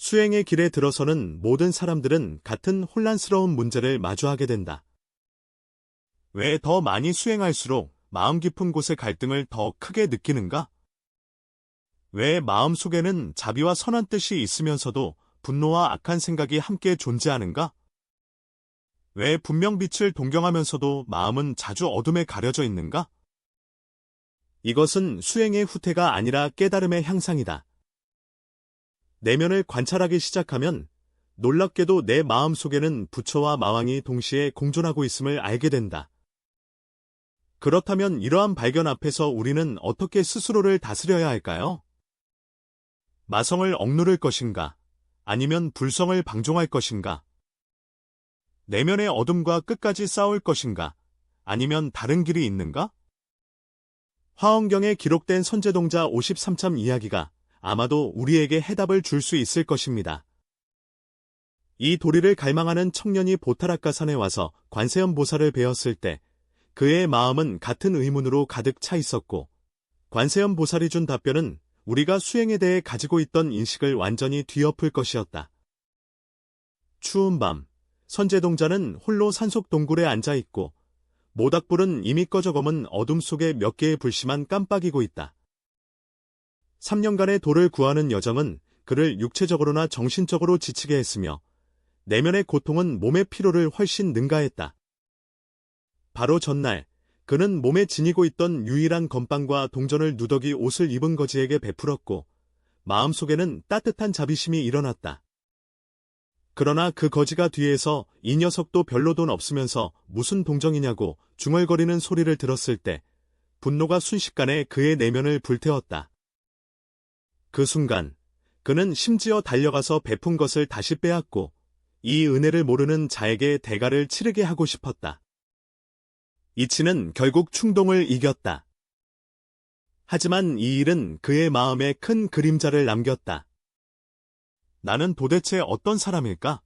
수행의 길에 들어서는 모든 사람들은 같은 혼란스러운 문제를 마주하게 된다. 왜 더 많이 수행할수록 마음 깊은 곳의 갈등을 더 크게 느끼는가? 왜 마음 속에는 자비와 선한 뜻이 있으면서도 분노와 악한 생각이 함께 존재하는가? 왜 분명 빛을 동경하면서도 마음은 자주 어둠에 가려져 있는가? 이것은 수행의 후퇴가 아니라 깨달음의 향상이다. 내면을 관찰하기 시작하면 놀랍게도 내 마음 속에는 부처와 마왕이 동시에 공존하고 있음을 알게 된다. 그렇다면 이러한 발견 앞에서 우리는 어떻게 스스로를 다스려야 할까요? 마성을 억누를 것인가? 아니면 불성을 방종할 것인가? 내면의 어둠과 끝까지 싸울 것인가? 아니면 다른 길이 있는가? 화엄경에 기록된 선제동자 53참 이야기가 아마도 우리에게 해답을 줄 수 있을 것입니다. 이 도리를 갈망하는 청년이 보타락가산에 와서 관세âm 보살을 배웠을 때 그의 마음은 같은 의문으로 가득 차 있었고 관세âm 보살이 준 답변은 우리가 수행에 대해 가지고 있던 인식을 완전히 뒤엎을 것이었다. 추운 밤, 선제동자는 홀로 산속 동굴에 앉아 있고 모닥불은 이미 꺼져 검은 어둠 속에 몇 개의 불씨만 깜빡이고 있다. 3년간의 돌을 구하는 여정은 그를 육체적으로나 정신적으로 지치게 했으며 내면의 고통은 몸의 피로를 훨씬 능가했다. 바로 전날 그는 몸에 지니고 있던 유일한 건빵과 동전을 누더기 옷을 입은 거지에게 베풀었고 마음속에는 따뜻한 자비심이 일어났다. 그러나 그 거지가 뒤에서 이 녀석도 별로 돈 없으면서 무슨 동정이냐고 중얼거리는 소리를 들었을 때 분노가 순식간에 그의 내면을 불태웠다. 그 순간 그는 심지어 달려가서 베푼 것을 다시 빼앗고 이 은혜를 모르는 자에게 대가를 치르게 하고 싶었다. 이치는 결국 충동을 이겼다. 하지만 이 일은 그의 마음에 큰 그림자를 남겼다. 나는 도대체 어떤 사람일까?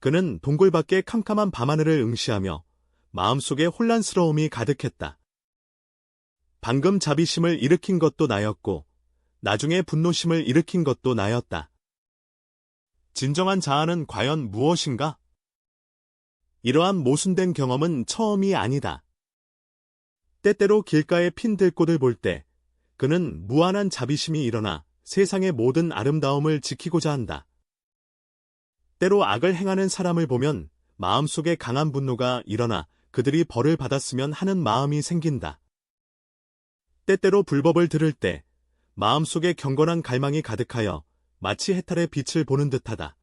그는 동굴 밖의 캄캄한 밤하늘을 응시하며 마음속에 혼란스러움이 가득했다. 방금 자비심을 일으킨 것도 나였고 나중에 분노심을 일으킨 것도 나였다. 진정한 자아는 과연 무엇인가? 이러한 모순된 경험은 처음이 아니다. 때때로 길가에 핀 들꽃을 볼 때 그는 무한한 자비심이 일어나 세상의 모든 아름다움을 지키고자 한다. 때로 악을 행하는 사람을 보면 마음속에 강한 분노가 일어나 그들이 벌을 받았으면 하는 마음이 생긴다. 때때로 불법을 들을 때 마음속에 경건한 갈망이 가득하여 마치 해탈의 빛을 보는 듯하다.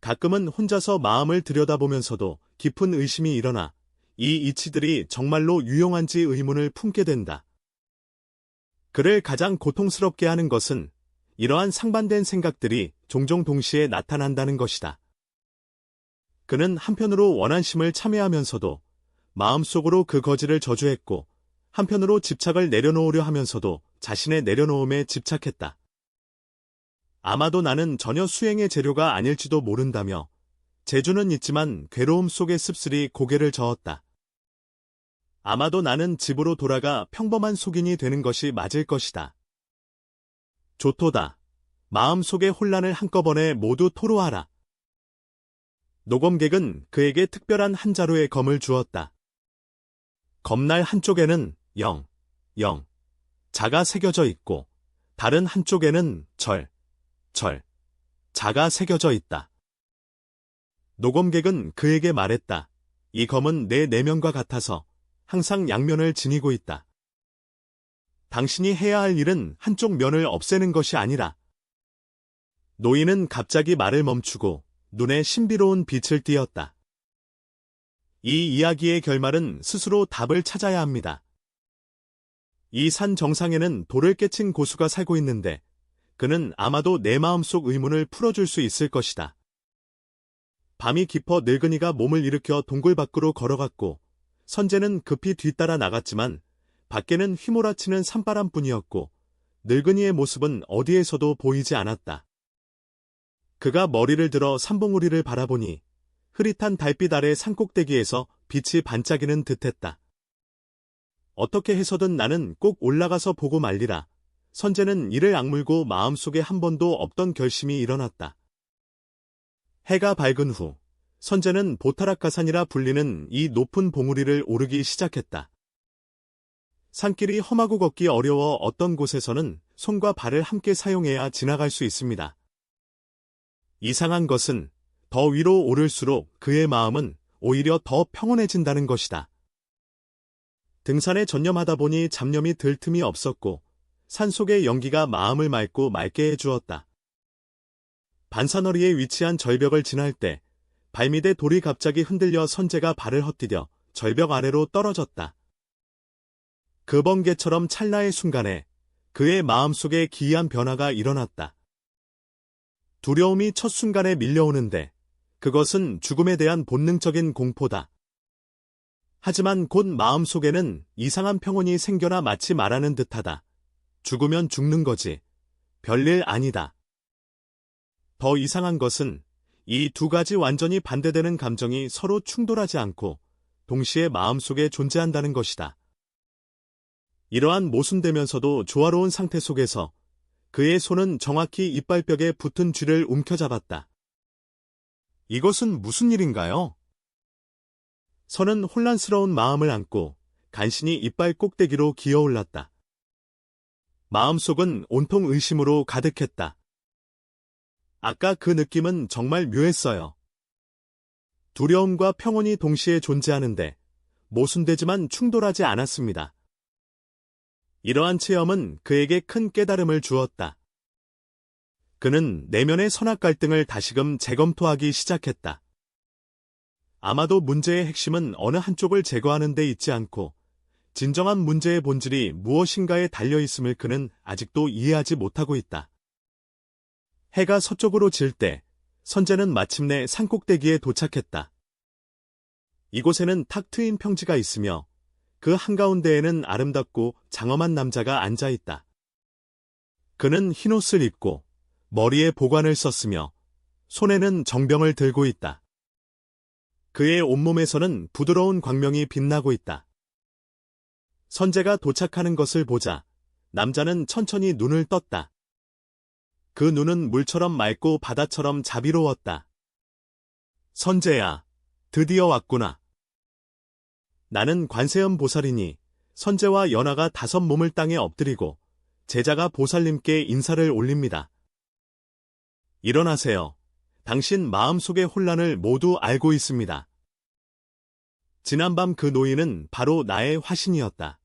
가끔은 혼자서 마음을 들여다보면서도 깊은 의심이 일어나 이 이치들이 정말로 유용한지 의문을 품게 된다. 그를 가장 고통스럽게 하는 것은 이러한 상반된 생각들이 종종 동시에 나타난다는 것이다. 그는 한편으로 원한심을 참여하면서도 마음속으로 그 거지를 저주했고 한편으로 집착을 내려놓으려 하면서도 자신의 내려놓음에 집착했다. 아마도 나는 전혀 수행의 재료가 아닐지도 모른다며 재주는 있지만 괴로움 속에 씁쓸히 고개를 저었다. 아마도 나는 집으로 돌아가 평범한 속인이 되는 것이 맞을 것이다. 조토다. 마음속의 혼란을 한꺼번에 모두 토로하라. 노검객은 그에게 특별한 한 자루의 검을 주었다. 검날 한쪽에는 영, 영, 자가 새겨져 있고 다른 한쪽에는 절, 절, 자가 새겨져 있다. 노검객은 그에게 말했다. 이 검은 내 내면과 같아서 항상 양면을 지니고 있다. 당신이 해야 할 일은 한쪽 면을 없애는 것이 아니라 노인은 갑자기 말을 멈추고 눈에 신비로운 빛을 띄었다. 이 이야기의 결말은 스스로 답을 찾아야 합니다. 이 산 정상에는 돌을 깨친 고수가 살고 있는데 그는 아마도 내 마음속 의문을 풀어줄 수 있을 것이다. 밤이 깊어 늙은이가 몸을 일으켜 동굴 밖으로 걸어갔고 선재는 급히 뒤따라 나갔지만 밖에는 휘몰아치는 산바람뿐이었고 늙은이의 모습은 어디에서도 보이지 않았다. 그가 머리를 들어 산봉우리를 바라보니 흐릿한 달빛 아래 산꼭대기에서 빛이 반짝이는 듯했다. 어떻게 해서든 나는 꼭 올라가서 보고 말리라. 선재는 이를 악물고 마음속에 한 번도 없던 결심이 일어났다. 해가 밝은 후 선재는 보타락가산이라 불리는 이 높은 봉우리를 오르기 시작했다. 산길이 험하고 걷기 어려워 어떤 곳에서는 손과 발을 함께 사용해야 지나갈 수 있습니다. 이상한 것은 더 위로 오를수록 그의 마음은 오히려 더 평온해진다는 것이다. 등산에 전념하다 보니 잡념이 들 틈이 없었고 산속의 연기가 마음을 맑고 맑게 해주었다. 반산허리에 위치한 절벽을 지날 때 발밑에 돌이 갑자기 흔들려 선재가 발을 헛디뎌 절벽 아래로 떨어졌다. 그 번개처럼 찰나의 순간에 그의 마음속에 기이한 변화가 일어났다. 두려움이 첫 순간에 밀려오는데 그것은 죽음에 대한 본능적인 공포다. 하지만 곧 마음속에는 이상한 평온이 생겨나 마치 말하는 듯하다. 죽으면 죽는 거지. 별일 아니다. 더 이상한 것은 이 두 가지 완전히 반대되는 감정이 서로 충돌하지 않고 동시에 마음속에 존재한다는 것이다. 이러한 모순되면서도 조화로운 상태 속에서 그의 손은 정확히 이빨벽에 붙은 쥐를 움켜잡았다. 이것은 무슨 일인가요? 선은 혼란스러운 마음을 안고 간신히 이빨 꼭대기로 기어올랐다. 마음속은 온통 의심으로 가득했다. 아까 그 느낌은 정말 묘했어요. 두려움과 평온이 동시에 존재하는데 모순되지만 충돌하지 않았습니다. 이러한 체험은 그에게 큰 깨달음을 주었다. 그는 내면의 선악 갈등을 다시금 재검토하기 시작했다. 아마도 문제의 핵심은 어느 한쪽을 제거하는 데 있지 않고 진정한 문제의 본질이 무엇인가에 달려 있음을 그는 아직도 이해하지 못하고 있다. 해가 서쪽으로 질 때 선재는 마침내 산꼭대기에 도착했다. 이곳에는 탁 트인 평지가 있으며 그 한가운데에는 아름답고 장엄한 남자가 앉아 있다. 그는 흰옷을 입고 머리에 보관을 썼으며 손에는 정병을 들고 있다. 그의 온몸에서는 부드러운 광명이 빛나고 있다. 선재가 도착하는 것을 보자 남자는 천천히 눈을 떴다. 그 눈은 물처럼 맑고 바다처럼 자비로웠다. 선재야, 드디어 왔구나. 나는 관세음 보살이니 선재와 연하가 다섯 몸을 땅에 엎드리고 제자가 보살님께 인사를 올립니다. 일어나세요. 당신 마음속의 혼란을 모두 알고 있습니다. 지난밤 그 노인은 바로 나의 화신이었다.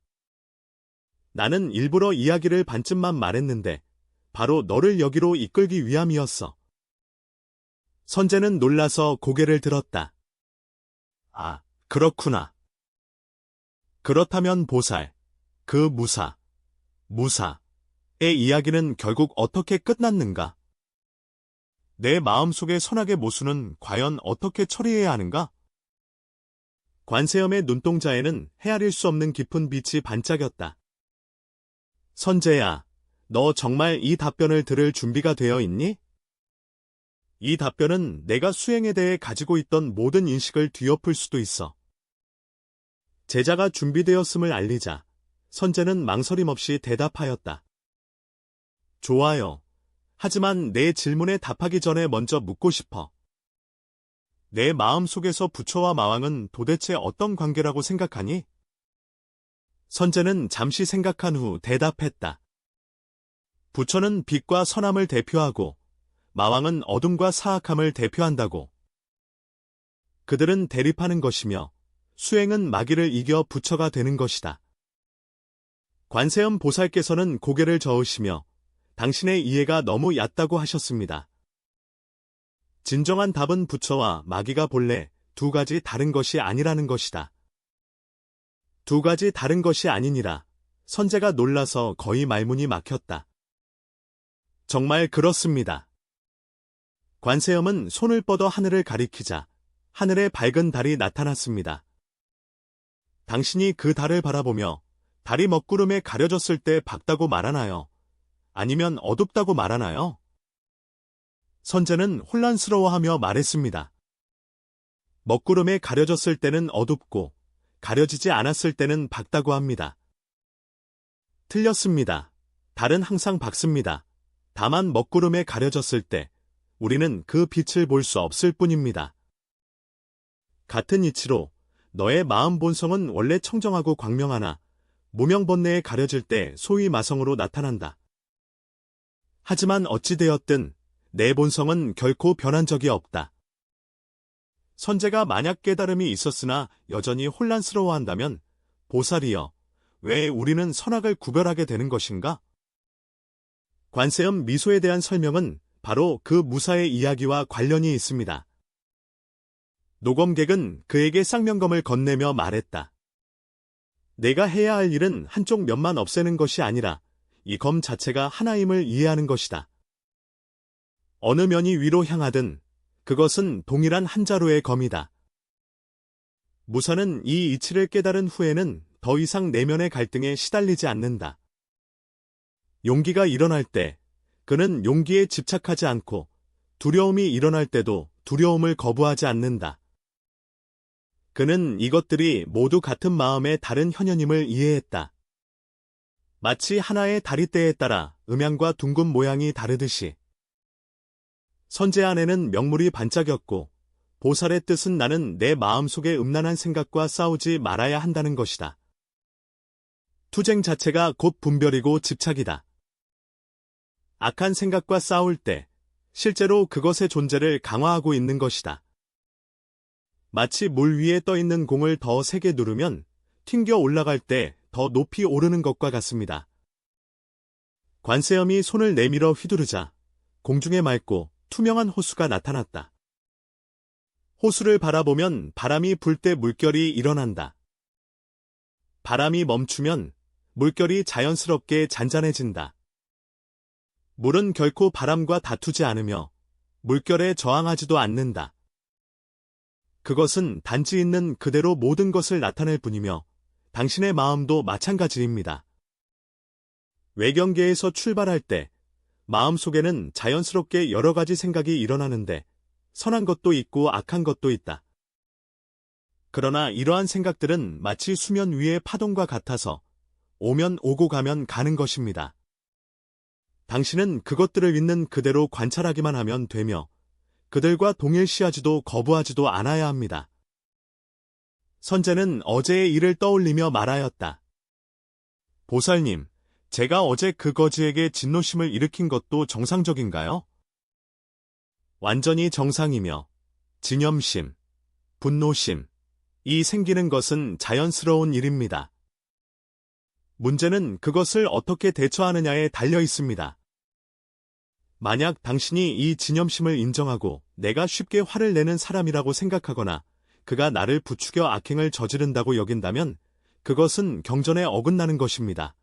나는 일부러 이야기를 반쯤만 말했는데 바로 너를 여기로 이끌기 위함이었어. 선재는 놀라서 고개를 들었다. 아, 그렇구나. 그렇다면 보살, 그 무사, 무사의 이야기는 결국 어떻게 끝났는가? 내 마음속의 선악의 모순은 과연 어떻게 처리해야 하는가? 관세음의 눈동자에는 헤아릴 수 없는 깊은 빛이 반짝였다. 선재야, 너 정말 이 답변을 들을 준비가 되어 있니? 이 답변은 내가 수행에 대해 가지고 있던 모든 인식을 뒤엎을 수도 있어. 제자가 준비되었음을 알리자 선재는 망설임 없이 대답하였다. 좋아요. 하지만 내 질문에 답하기 전에 먼저 묻고 싶어. 내 마음속에서 부처와 마왕은 도대체 어떤 관계라고 생각하니? 선재는 잠시 생각한 후 대답했다. 부처는 빛과 선함을 대표하고 마왕은 어둠과 사악함을 대표한다고. 그들은 대립하는 것이며 수행은 마귀를 이겨 부처가 되는 것이다. 관세음 보살께서는 고개를 저으시며 당신의 이해가 너무 얕다고 하셨습니다. 진정한 답은 부처와 마귀가 본래 두 가지 다른 것이 아니라는 것이다. 두 가지 다른 것이 아니니라 선재가 놀라서 거의 말문이 막혔다. 정말 그렇습니다. 관세음은 손을 뻗어 하늘을 가리키자 하늘에 밝은 달이 나타났습니다. 당신이 그 달을 바라보며 달이 먹구름에 가려졌을 때 밝다고 말하나요? 아니면 어둡다고 말하나요? 선재는 혼란스러워하며 말했습니다. 먹구름에 가려졌을 때는 어둡고 가려지지 않았을 때는 밝다고 합니다. 틀렸습니다. 달은 항상 밝습니다. 다만 먹구름에 가려졌을 때 우리는 그 빛을 볼 수 없을 뿐입니다. 같은 이치로 너의 마음 본성은 원래 청정하고 광명하나 무명 번뇌에 가려질 때 소위 마성으로 나타난다. 하지만 어찌되었든 내 본성은 결코 변한 적이 없다. 선제가 만약 깨달음이 있었으나 여전히 혼란스러워한다면 보살이여 왜 우리는 선악을 구별하게 되는 것인가? 관세음 미소에 대한 설명은 바로 그 무사의 이야기와 관련이 있습니다. 노검객은 그에게 쌍명검을 건네며 말했다. 내가 해야 할 일은 한쪽 면만 없애는 것이 아니라 이 검 자체가 하나임을 이해하는 것이다. 어느 면이 위로 향하든 그것은 동일한 한자로의 검이다. 무사는 이 이치를 깨달은 후에는 더 이상 내면의 갈등에 시달리지 않는다. 용기가 일어날 때 그는 용기에 집착하지 않고 두려움이 일어날 때도 두려움을 거부하지 않는다. 그는 이것들이 모두 같은 마음의 다른 현현임을 이해했다. 마치 하나의 다리대에 따라 음양과 둥근 모양이 다르듯이 선제 안에는 명물이 반짝였고 보살의 뜻은 나는 내 마음속의 음란한 생각과 싸우지 말아야 한다는 것이다. 투쟁 자체가 곧 분별이고 집착이다. 악한 생각과 싸울 때 실제로 그것의 존재를 강화하고 있는 것이다. 마치 물 위에 떠 있는 공을 더 세게 누르면 튕겨 올라갈 때 더 높이 오르는 것과 같습니다. 관세음이 손을 내밀어 휘두르자 공중에 맑고 투명한 호수가 나타났다. 호수를 바라보면 바람이 불 때 물결이 일어난다. 바람이 멈추면 물결이 자연스럽게 잔잔해진다. 물은 결코 바람과 다투지 않으며 물결에 저항하지도 않는다. 그것은 단지 있는 그대로 모든 것을 나타낼 뿐이며 당신의 마음도 마찬가지입니다. 외경계에서 출발할 때 마음속에는 자연스럽게 여러 가지 생각이 일어나는데 선한 것도 있고 악한 것도 있다. 그러나 이러한 생각들은 마치 수면 위의 파동과 같아서 오면 오고 가면 가는 것입니다. 당신은 그것들을 있는 그대로 관찰하기만 하면 되며 그들과 동일시하지도 거부하지도 않아야 합니다. 선제는 어제의 일을 떠올리며 말하였다. 보살님, 제가 어제 그 거지에게 진노심을 일으킨 것도 정상적인가요? 완전히 정상이며 진염심, 분노심, 이 생기는 것은 자연스러운 일입니다. 문제는 그것을 어떻게 대처하느냐에 달려 있습니다. 만약 당신이 이 진염심을 인정하고 내가 쉽게 화를 내는 사람이라고 생각하거나 그가 나를 부추겨 악행을 저지른다고 여긴다면 그것은 경전에 어긋나는 것입니다.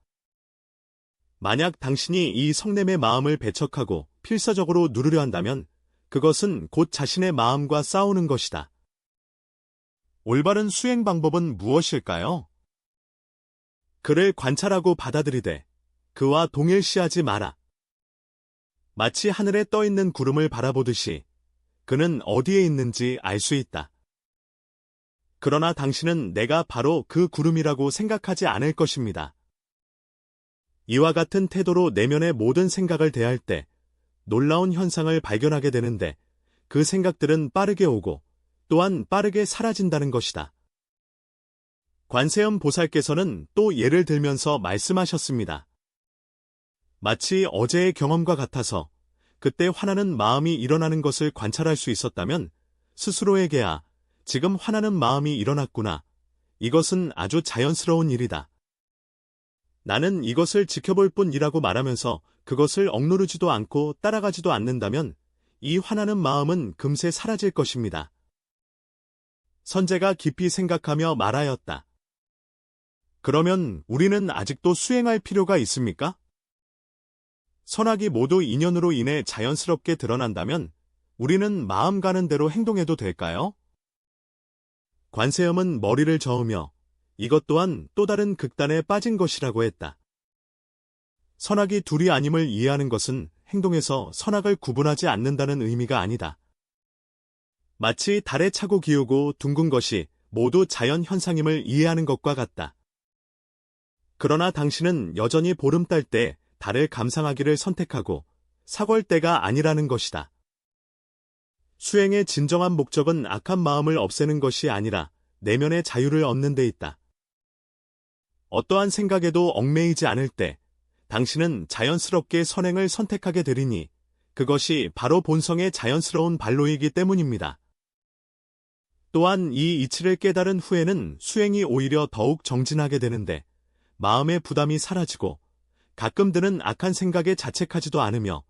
만약 당신이 이 성냄의 마음을 배척하고 필사적으로 누르려 한다면 그것은 곧 자신의 마음과 싸우는 것이다. 올바른 수행 방법은 무엇일까요? 그를 관찰하고 받아들이되 그와 동일시하지 마라. 마치 하늘에 떠 있는 구름을 바라보듯이 그는 어디에 있는지 알 수 있다. 그러나 당신은 내가 바로 그 구름이라고 생각하지 않을 것입니다. 이와 같은 태도로 내면의 모든 생각을 대할 때 놀라운 현상을 발견하게 되는데 그 생각들은 빠르게 오고 또한 빠르게 사라진다는 것이다. 관세음 보살께서는 또 예를 들면서 말씀하셨습니다. 마치 어제의 경험과 같아서 그때 화나는 마음이 일어나는 것을 관찰할 수 있었다면 스스로에게야 지금 화나는 마음이 일어났구나. 이것은 아주 자연스러운 일이다. 나는 이것을 지켜볼 뿐이라고 말하면서 그것을 억누르지도 않고 따라가지도 않는다면 이 화나는 마음은 금세 사라질 것입니다. 선제가 깊이 생각하며 말하였다. 그러면 우리는 아직도 수행할 필요가 있습니까? 선악이 모두 인연으로 인해 자연스럽게 드러난다면 우리는 마음 가는 대로 행동해도 될까요? 관세음은 머리를 저으며 이것 또한 또 다른 극단에 빠진 것이라고 했다. 선악이 둘이 아님을 이해하는 것은 행동에서 선악을 구분하지 않는다는 의미가 아니다. 마치 달에 차고 기우고 둥근 것이 모두 자연 현상임을 이해하는 것과 같다. 그러나 당신은 여전히 보름달 때 달을 감상하기를 선택하고 사걸 때가 아니라는 것이다. 수행의 진정한 목적은 악한 마음을 없애는 것이 아니라 내면의 자유를 얻는 데 있다. 어떠한 생각에도 얽매이지 않을 때 당신은 자연스럽게 선행을 선택하게 되리니 그것이 바로 본성의 자연스러운 발로이기 때문입니다. 또한 이 이치를 깨달은 후에는 수행이 오히려 더욱 정진하게 되는데 마음의 부담이 사라지고 가끔 드는 악한 생각에 자책하지도 않으며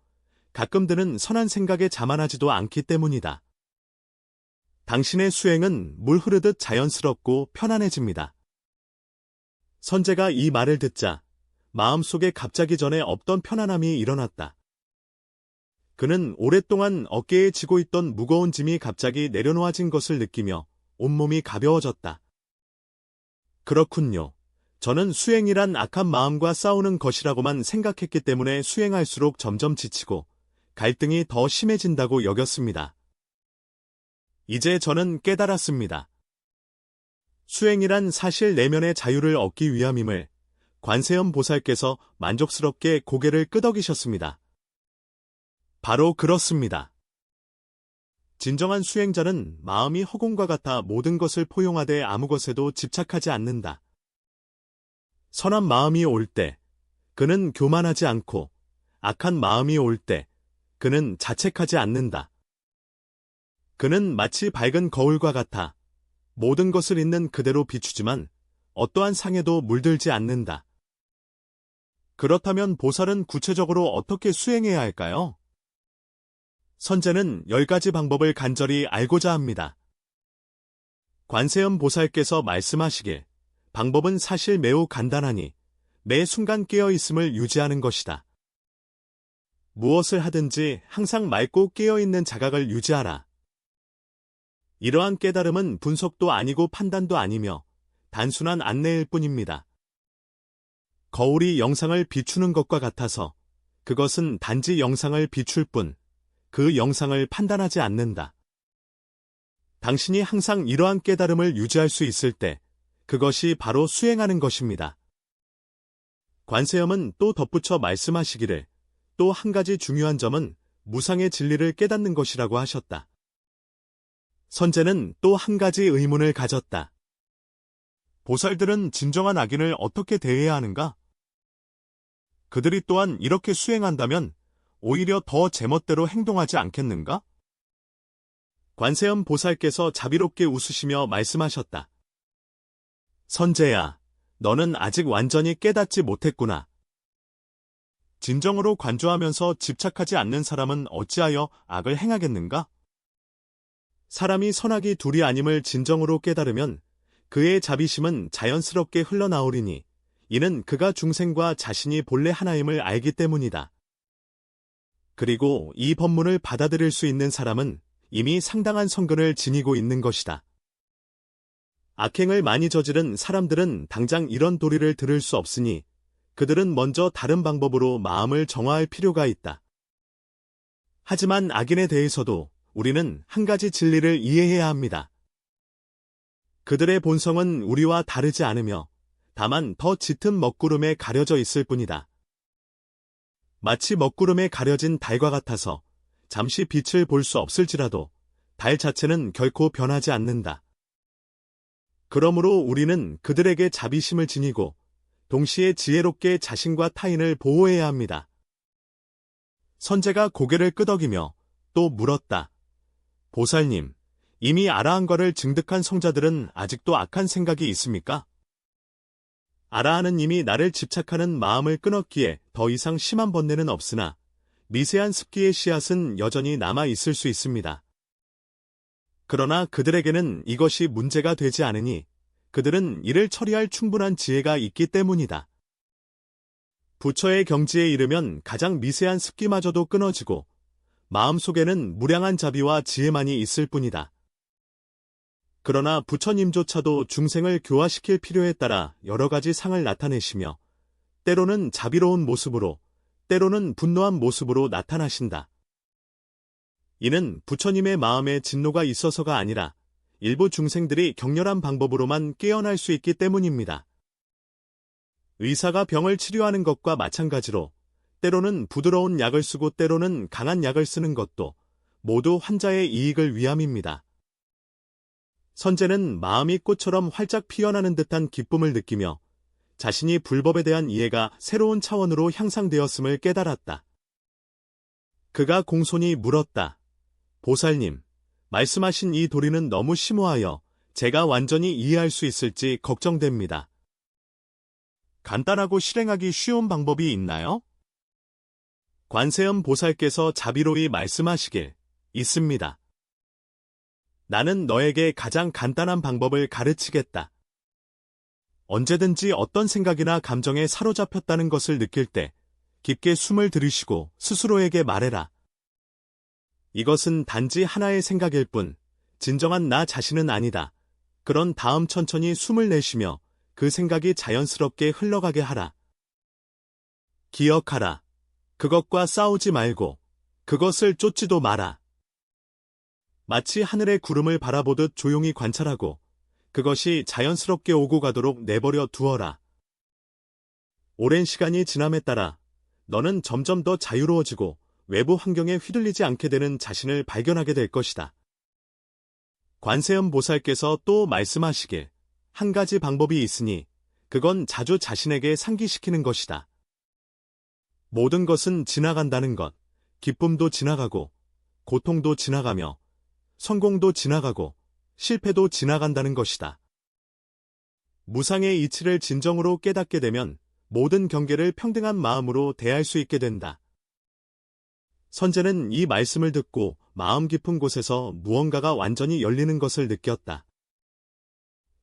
가끔 드는 선한 생각에 자만하지도 않기 때문이다. 당신의 수행은 물 흐르듯 자연스럽고 편안해집니다. 선재가 이 말을 듣자 마음속에 갑자기 전에 없던 편안함이 일어났다. 그는 오랫동안 어깨에 지고 있던 무거운 짐이 갑자기 내려놓아진 것을 느끼며 온몸이 가벼워졌다. 그렇군요. 저는 수행이란 악한 마음과 싸우는 것이라고만 생각했기 때문에 수행할수록 점점 지치고 갈등이 더 심해진다고 여겼습니다. 이제 저는 깨달았습니다. 수행이란 사실 내면의 자유를 얻기 위함임을 관세âm 보살께서 만족스럽게 고개를 끄덕이셨습니다. 바로 그렇습니다. 진정한 수행자는 마음이 허공과 같아 모든 것을 포용하되 아무 것에도 집착하지 않는다. 선한 마음이 올 때, 그는 교만하지 않고, 악한 마음이 올 때, 그는 자책하지 않는다. 그는 마치 밝은 거울과 같아 모든 것을 있는 그대로 비추지만 어떠한 상에도 물들지 않는다. 그렇다면 보살은 구체적으로 어떻게 수행해야 할까요? 선제는 10가지 방법을 간절히 알고자 합니다. 관세음 보살께서 말씀하시길 방법은 사실 매우 간단하니 매 순간 깨어 있음을 유지하는 것이다. 무엇을 하든지 항상 맑고 깨어 있는 자각을 유지하라. 이러한 깨달음은 분석도 아니고 판단도 아니며 단순한 안내일 뿐입니다. 거울이 영상을 비추는 것과 같아서 그것은 단지 영상을 비출 뿐 그 영상을 판단하지 않는다. 당신이 항상 이러한 깨달음을 유지할 수 있을 때 그것이 바로 수행하는 것입니다. 관세음은 또 덧붙여 말씀하시기를 또 한 가지 중요한 점은 무상의 진리를 깨닫는 것이라고 하셨다. 선제는 또 한 가지 의문을 가졌다. 보살들은 진정한 악인을 어떻게 대해야 하는가? 그들이 또한 이렇게 수행한다면 오히려 더 제멋대로 행동하지 않겠는가? 관세음 보살께서 자비롭게 웃으시며 말씀하셨다. 선제야, 너는 아직 완전히 깨닫지 못했구나. 진정으로 관조하면서 집착하지 않는 사람은 어찌하여 악을 행하겠는가? 사람이 선악이 둘이 아님을 진정으로 깨달으면 그의 자비심은 자연스럽게 흘러나오리니 이는 그가 중생과 자신이 본래 하나임을 알기 때문이다. 그리고 이 법문을 받아들일 수 있는 사람은 이미 상당한 성근을 지니고 있는 것이다. 악행을 많이 저지른 사람들은 당장 이런 도리를 들을 수 없으니 그들은 먼저 다른 방법으로 마음을 정화할 필요가 있다. 하지만 악인에 대해서도 우리는 한 가지 진리를 이해해야 합니다. 그들의 본성은 우리와 다르지 않으며 다만 더 짙은 먹구름에 가려져 있을 뿐이다. 마치 먹구름에 가려진 달과 같아서 잠시 빛을 볼 수 없을지라도 달 자체는 결코 변하지 않는다. 그러므로 우리는 그들에게 자비심을 지니고 동시에 지혜롭게 자신과 타인을 보호해야 합니다. 선제가 고개를 끄덕이며 또 물었다. 보살님, 이미 아라한과를 증득한 성자들은 아직도 악한 생각이 있습니까? 아라한은 이미 나를 집착하는 마음을 끊었기에 더 이상 심한 번뇌는 없으나 미세한 습기의 씨앗은 여전히 남아 있을 수 있습니다. 그러나 그들에게는 이것이 문제가 되지 않으니 그들은 이를 처리할 충분한 지혜가 있기 때문이다. 부처의 경지에 이르면 가장 미세한 습기마저도 끊어지고 마음속에는 무량한 자비와 지혜만이 있을 뿐이다. 그러나 부처님조차도 중생을 교화시킬 필요에 따라 여러 가지 상을 나타내시며 때로는 자비로운 모습으로 때로는 분노한 모습으로 나타나신다. 이는 부처님의 마음에 진노가 있어서가 아니라 일부 중생들이 격렬한 방법으로만 깨어날 수 있기 때문입니다. 의사가 병을 치료하는 것과 마찬가지로 때로는 부드러운 약을 쓰고 때로는 강한 약을 쓰는 것도 모두 환자의 이익을 위함입니다. 선재는 마음이 꽃처럼 활짝 피어나는 듯한 기쁨을 느끼며 자신이 불법에 대한 이해가 새로운 차원으로 향상되었음을 깨달았다. 그가 공손히 물었다. 보살님, 말씀하신 이 도리는 너무 심오하여 제가 완전히 이해할 수 있을지 걱정됩니다. 간단하고 실행하기 쉬운 방법이 있나요? 관세음 보살께서 자비로이 말씀하시길 있습니다. 나는 너에게 가장 간단한 방법을 가르치겠다. 언제든지 어떤 생각이나 감정에 사로잡혔다는 것을 느낄 때 깊게 숨을 들이쉬고 스스로에게 말해라. 이것은 단지 하나의 생각일 뿐, 진정한 나 자신은 아니다. 그런 다음 천천히 숨을 내쉬며 그 생각이 자연스럽게 흘러가게 하라. 기억하라. 그것과 싸우지 말고, 그것을 쫓지도 마라. 마치 하늘의 구름을 바라보듯 조용히 관찰하고 그것이 자연스럽게 오고 가도록 내버려 두어라. 오랜 시간이 지남에 따라 너는 점점 더 자유로워지고 외부 환경에 휘둘리지 않게 되는 자신을 발견하게 될 것이다. 관세음 보살께서 또 말씀하시길 한 가지 방법이 있으니 그건 자주 자신에게 상기시키는 것이다. 모든 것은 지나간다는 것, 기쁨도 지나가고 고통도 지나가며 성공도 지나가고 실패도 지나간다는 것이다. 무상의 이치를 진정으로 깨닫게 되면 모든 경계를 평등한 마음으로 대할 수 있게 된다. 선재는 이 말씀을 듣고 마음 깊은 곳에서 무언가가 완전히 열리는 것을 느꼈다.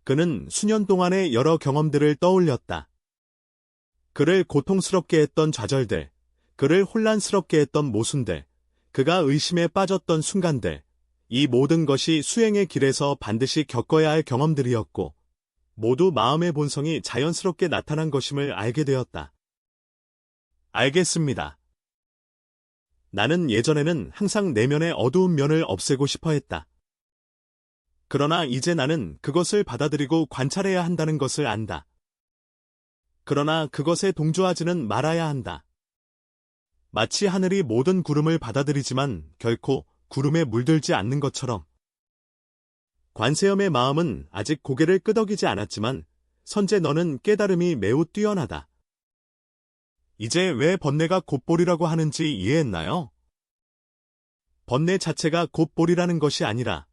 그는 수년 동안의 여러 경험들을 떠올렸다. 그를 고통스럽게 했던 좌절들, 그를 혼란스럽게 했던 모순들, 그가 의심에 빠졌던 순간들, 이 모든 것이 수행의 길에서 반드시 겪어야 할 경험들이었고, 모두 마음의 본성이 자연스럽게 나타난 것임을 알게 되었다. 알겠습니다. 나는 예전에는 항상 내면의 어두운 면을 없애고 싶어 했다. 그러나 이제 나는 그것을 받아들이고 관찰해야 한다는 것을 안다. 그러나 그것에 동조하지는 말아야 한다. 마치 하늘이 모든 구름을 받아들이지만 결코 구름에 물들지 않는 것처럼 관세음의 마음은 아직 고개를 끄덕이지 않았지만 선제 너는 깨달음이 매우 뛰어나다. 이제 왜 번뇌가 곧볼이라고 하는지 이해했나요? 번뇌 자체가 곧볼이라는 것이 아니라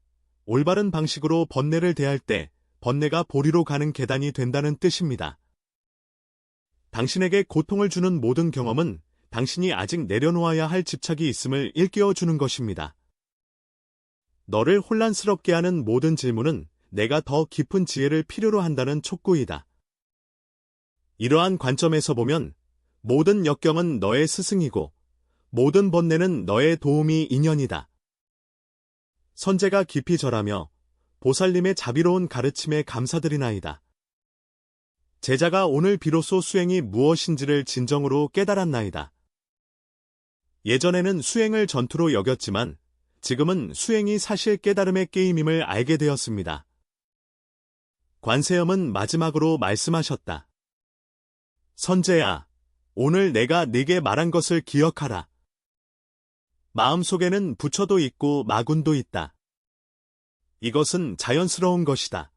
올바른 방식으로 번뇌를 대할 때 번뇌가 보리로 가는 계단이 된다는 뜻입니다. 당신에게 고통을 주는 모든 경험은 당신이 아직 내려놓아야 할 집착이 있음을 일깨워 주는 것입니다. 너를 혼란스럽게 하는 모든 질문은 내가 더 깊은 지혜를 필요로 한다는 촉구이다. 이러한 관점에서 보면 모든 역경은 너의 스승이고 모든 번뇌는 너의 도움이 인연이다. 선제가 깊이 절하며 보살님의 자비로운 가르침에 감사드리나이다. 제자가 오늘 비로소 수행이 무엇인지를 진정으로 깨달았나이다. 예전에는 수행을 전투로 여겼지만 지금은 수행이 사실 깨달음의 게임임을 알게 되었습니다. 관세음은 마지막으로 말씀하셨다. 선재야, 오늘 내가 네게 말한 것을 기억하라. 마음속에는 부처도 있고 마군도 있다. 이것은 자연스러운 것이다.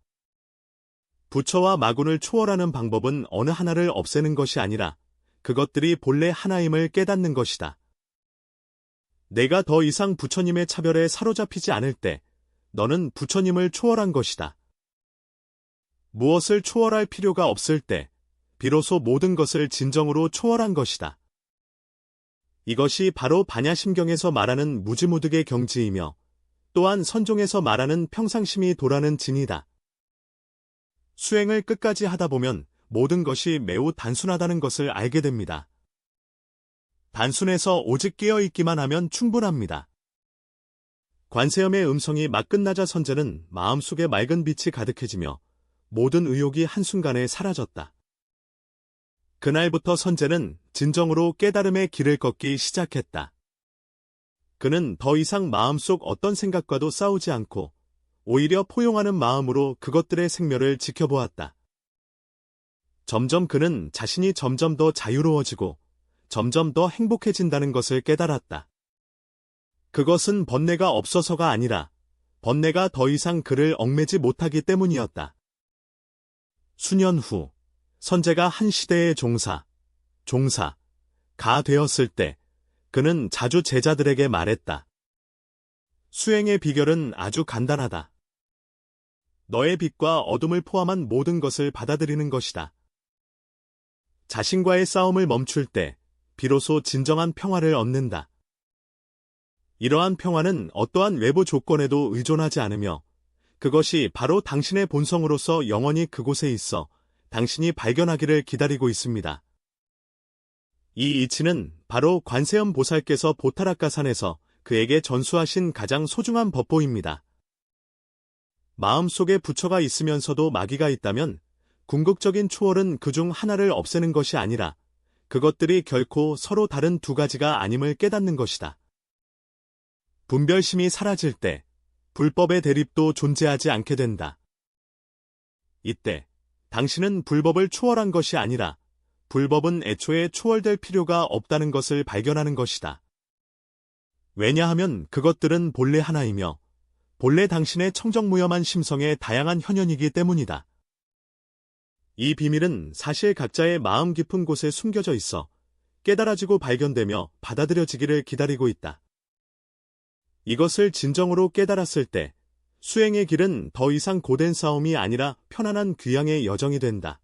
부처와 마군을 초월하는 방법은 어느 하나를 없애는 것이 아니라 그것들이 본래 하나임을 깨닫는 것이다. 내가 더 이상 부처님의 차별에 사로잡히지 않을 때 너는 부처님을 초월한 것이다. 무엇을 초월할 필요가 없을 때 비로소 모든 것을 진정으로 초월한 것이다. 이것이 바로 반야심경에서 말하는 무지무득의 경지이며 또한 선종에서 말하는 평상심이 도라는 진이다. 수행을 끝까지 하다 보면 모든 것이 매우 단순하다는 것을 알게 됩니다. 단순해서 오직 깨어있기만 하면 충분합니다. 관세음의 음성이 막 끝나자 선제는 마음속에 맑은 빛이 가득해지며 모든 의욕이 한순간에 사라졌다. 그날부터 선제는 진정으로 깨달음의 길을 걷기 시작했다. 그는 더 이상 마음속 어떤 생각과도 싸우지 않고 오히려 포용하는 마음으로 그것들의 생멸을 지켜보았다. 점점 그는 자신이 점점 더 자유로워지고 점점 더 행복해진다는 것을 깨달았다. 그것은 번뇌가 없어서가 아니라 번뇌가 더 이상 그를 얽매지 못하기 때문이었다. 수년 후, 선제가 한 시대의 종사, 종사, 가 되었을 때, 그는 자주 제자들에게 말했다. 수행의 비결은 아주 간단하다. 너의 빛과 어둠을 포함한 모든 것을 받아들이는 것이다. 자신과의 싸움을 멈출 때, 비로소 진정한 평화를 얻는다. 이러한 평화는 어떠한 외부 조건에도 의존하지 않으며, 그것이 바로 당신의 본성으로서 영원히 그곳에 있어 당신이 발견하기를 기다리고 있습니다. 이 이치는 바로 관세음 보살께서 보타라카 산에서 그에게 전수하신 가장 소중한 법보입니다. 마음속에 부처가 있으면서도 마귀가 있다면 궁극적인 초월은 그중 하나를 없애는 것이 아니라 그것들이 결코 서로 다른 두 가지가 아님을 깨닫는 것이다. 분별심이 사라질 때 불법의 대립도 존재하지 않게 된다. 이때 당신은 불법을 초월한 것이 아니라 불법은 애초에 초월될 필요가 없다는 것을 발견하는 것이다. 왜냐하면 그것들은 본래 하나이며 본래 당신의 청정무염한 심성의 다양한 현현이기 때문이다. 이 비밀은 사실 각자의 마음 깊은 곳에 숨겨져 있어 깨달아지고 발견되며 받아들여지기를 기다리고 있다. 이것을 진정으로 깨달았을 때 수행의 길은 더 이상 고된 싸움이 아니라 편안한 귀향의 여정이 된다.